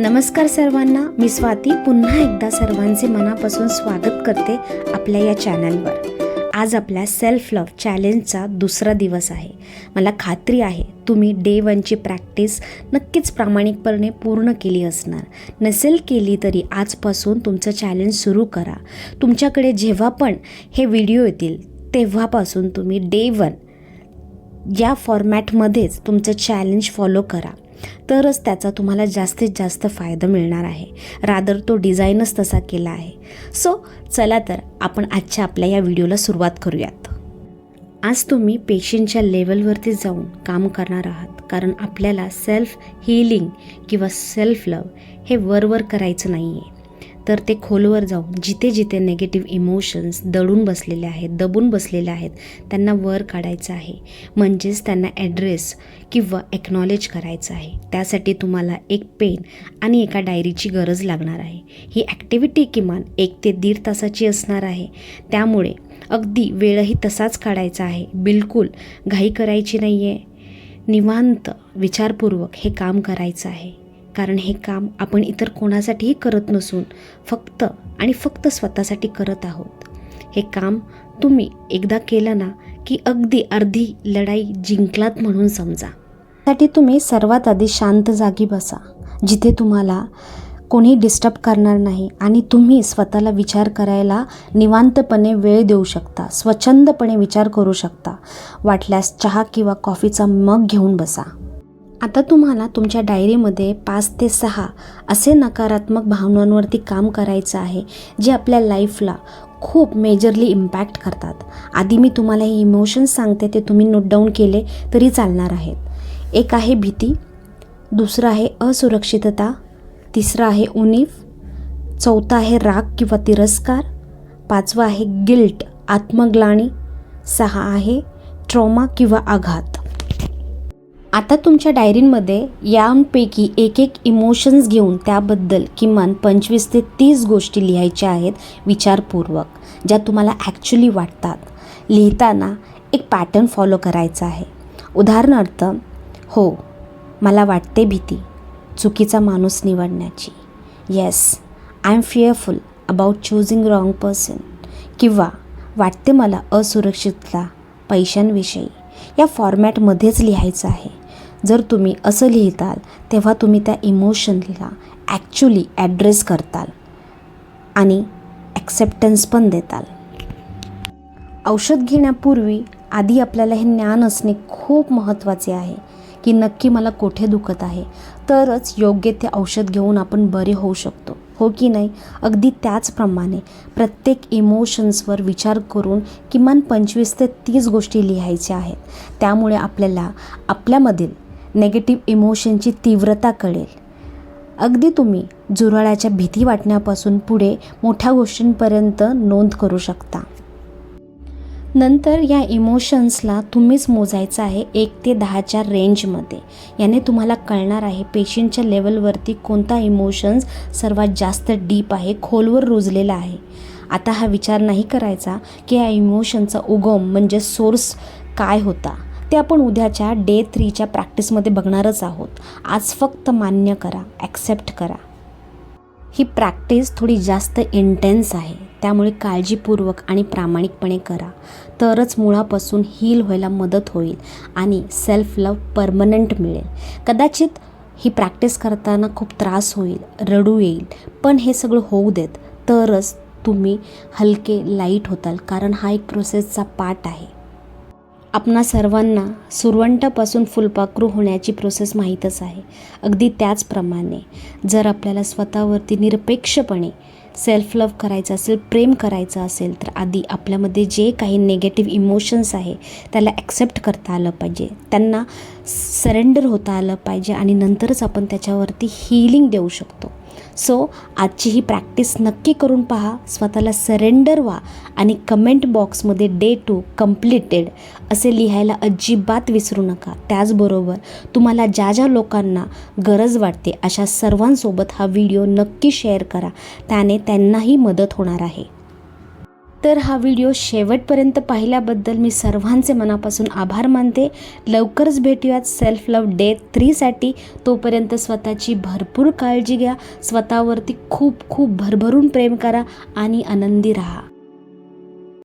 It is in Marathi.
नमस्कार सर्वांना मी स्वाती पुन्हा एकदा सर्वांचे मनापासून स्वागत करते आपल्या या चॅनलवर. आज आपल्या सेल्फ लव्ह चॅलेंजचा दुसरा दिवस आहे. मला खात्री आहे तुम्ही डे वनची प्रॅक्टिस नक्कीच प्रामाणिकपणे पूर्ण केली असणार. नसेल केली तरी आजपासून तुमचं चॅलेंज सुरू करा. तुमच्याकडे जेव्हा पण हे व्हिडिओ येतील तेव्हापासून तुम्ही डे वन या फॉर्मॅटमध्येच तुमचं चॅलेंज फॉलो करा. तरच त्याचा तुम्हाला जास्तीत जास्त फायदा मिळणार आहे. रादर तो डिझाईनच तसा केला आहे. सो चला तर आपण आजच्या आपल्या या व्हिडिओला सुरुवात करूयात. आज तुम्ही पेशंटच्या लेवलवरती जाऊन काम करणार आहात. कारण आपल्याला सेल्फ हिलिंग किंवा सेल्फ लव हे वरवर करायचं नाही आहे तर ते खोलवर जाऊन जिथे जिथे नेगेटिव्ह इमोशन्स दडून बसलेले आहेत दबून बसलेले आहेत त्यांना वर काढायचं आहे. म्हणजेच त्यांना ॲड्रेस किंवा एक्नॉलेज करायचं आहे. त्यासाठी तुम्हाला एक पेन आणि एका डायरीची गरज लागणार आहे. ही ॲक्टिव्हिटी किमान एक ते दीड तासाची असणार आहे. त्यामुळे अगदी वेळही तसाच काढायचा आहे. बिलकुल घाई करायची नाही आहे निवांत विचारपूर्वक हे काम करायचं आहे. कारण हे काम आपण इतर कोणासाठीही करत नसून फक्त आणि फक्त स्वतःसाठी करत आहोत. हे काम तुम्ही एकदा केलं ना की अगदी अर्धी लढाई जिंकलात म्हणून समजा. त्यासाठी तुम्ही सर्वात आधी शांत जागी बसा. जिथे तुम्हाला कोणी डिस्टर्ब करणार नाही आणि तुम्ही स्वतःला विचार करायला निवांतपणे वेळ देऊ शकता. स्वच्छंदपणे विचार करू शकता. वाटल्यास चहा किंवा कॉफीचा मग घेऊन बसा. आता तुम्हाला तुमच्या डायरीमध्ये पाच ते सहा असे नकारात्मक भावनांवरती काम करायचं आहे जे आपल्या लाईफला खूप मेजरली इम्पॅक्ट करतात. आधी मी तुम्हाला हे इमोशन्स सांगते ते तुम्ही नोट डाऊन केले तरी चालणार आहेत. एक आहे भीती दुसरं आहे असुरक्षितता तिसरं आहे उणीव चौथा आहे राग किंवा तिरस्कार पाचवा आहे गिल्ट आत्मग्लानी सहा आहे ट्रॉमा किंवा आघात. आता तुमच्या डायरींमध्ये यांपैकी एक एक इमोशन्स घेऊन त्याबद्दल किमान पंचवीस ते तीस गोष्टी लिहायच्या आहेत विचारपूर्वक ज्या तुम्हाला ॲक्च्युली वाटतात. लिहिताना एक पॅटर्न फॉलो करायचा आहे. उदाहरणार्थ हो मला वाटते भीती चुकीचा माणूस निवडण्याची. Yes I am fearful about choosing wrong person किंवा वाटते मला असुरक्षितता पैशांविषयी. या फॉर्मॅटमध्येच लिहायचं आहे. जर तुम्ही असं लिहिताल तेव्हा तुम्ही त्या इमोशनला ॲक्च्युली ॲड्रेस करताल आणि ॲक्सेप्टन्स पण देताल. औषध घेण्यापूर्वी आधी आपल्याला हे ज्ञान असणे खूप महत्त्वाचे आहे की नक्की मला कोठे दुखत आहे. तरच योग्य ते औषध घेऊन आपण बरे होऊ शकतो. हो की नाही? अगदी त्याचप्रमाणे प्रत्येक इमोशन्सवर विचार करून किमान पंचवीस ते तीस गोष्टी लिहायच्या आहेत. त्यामुळे आपल्याला आपल्यामधील नेगेटिव्ह इमोशनची तीव्रता कळेल. अगदी तुम्ही जुराळ्याच्या भीती वाटण्यापासून पुढे मोठ्या गोष्टींपर्यंत नोंद करू शकता. नंतर या इमोशन्सला तुम्हीच मोजायचं आहे एक ते दहाच्या रेंजमध्ये याने तुम्हाला कळणार आहे पेशंटच्या लेवलवरती कोणता इमोशन्स सर्वात जास्त डीप आहे खोलवर रुजलेला आहे. आता हा विचार नाही करायचा की या इमोशनचा उगम म्हणजे सोर्स काय होता. ते आपण उद्याच्या डे थ्रीच्या प्रॅक्टिसमध्ये बघणारच आहोत. आज फक्त मान्य करा ॲक्सेप्ट करा. ही प्रॅक्टिस थोडी जास्त इंटेन्स आहे. त्यामुळे काळजीपूर्वक आणि प्रामाणिकपणे करा. तरच मुळापासून हील व्हायला मदत होईल आणि सेल्फ लव परमनंट मिळेल. कदाचित ही प्रॅक्टिस करताना खूप त्रास होईल रडू येईल पण हे सगळं होऊ देत. तरच तुम्ही हलके लाइट होताल कारण हा एक प्रोसेसचा पार्ट आहे. आपणा सर्वांना सुरवंटापासून फुलपाखरू होण्याची प्रोसेस माहीतच आहे. अगदी त्याचप्रमाणे जर आपल्याला स्वतःवरती निरपेक्षपणे सेल्फ लव करायचं असेल प्रेम करायचं असेल तर आधी आपल्यामध्ये जे काही निगेटिव्ह इमोशन्स आहे त्याला ॲक्सेप्ट करता आलं पाहिजे. त्यांना सरेंडर होता आलं पाहिजे आणि नंतरच आपण त्याच्यावरती हिलिंग देऊ शकतो. सो आजची ही प्रॅक्टिस नक्की करून पहा. स्वतःला सरेंडर व्हा आणि कमेंट बॉक्समध्ये डे टू कम्प्लिटेड असे लिहायला अजिबात विसरू नका. त्याचबरोबर तुम्हाला ज्या ज्या लोकांना गरज वाटते अशा सर्वांसोबत हा व्हिडिओ नक्की शेअर करा. त्याने त्यांनाही मदत होणार आहे. तर हा व्हिडिओ शेवटपर्यंत पाहिल्याबद्दल मी सर्वांचे मनापासून आभार मानते. लवकरच भेटूयात सेल्फ लव डे थ्रीसाठी तोपर्यंत स्वतःची भरपूर काळजी घ्या. स्वतःवरती खूप खूप भरभरून प्रेम करा आणि आनंदी राहा.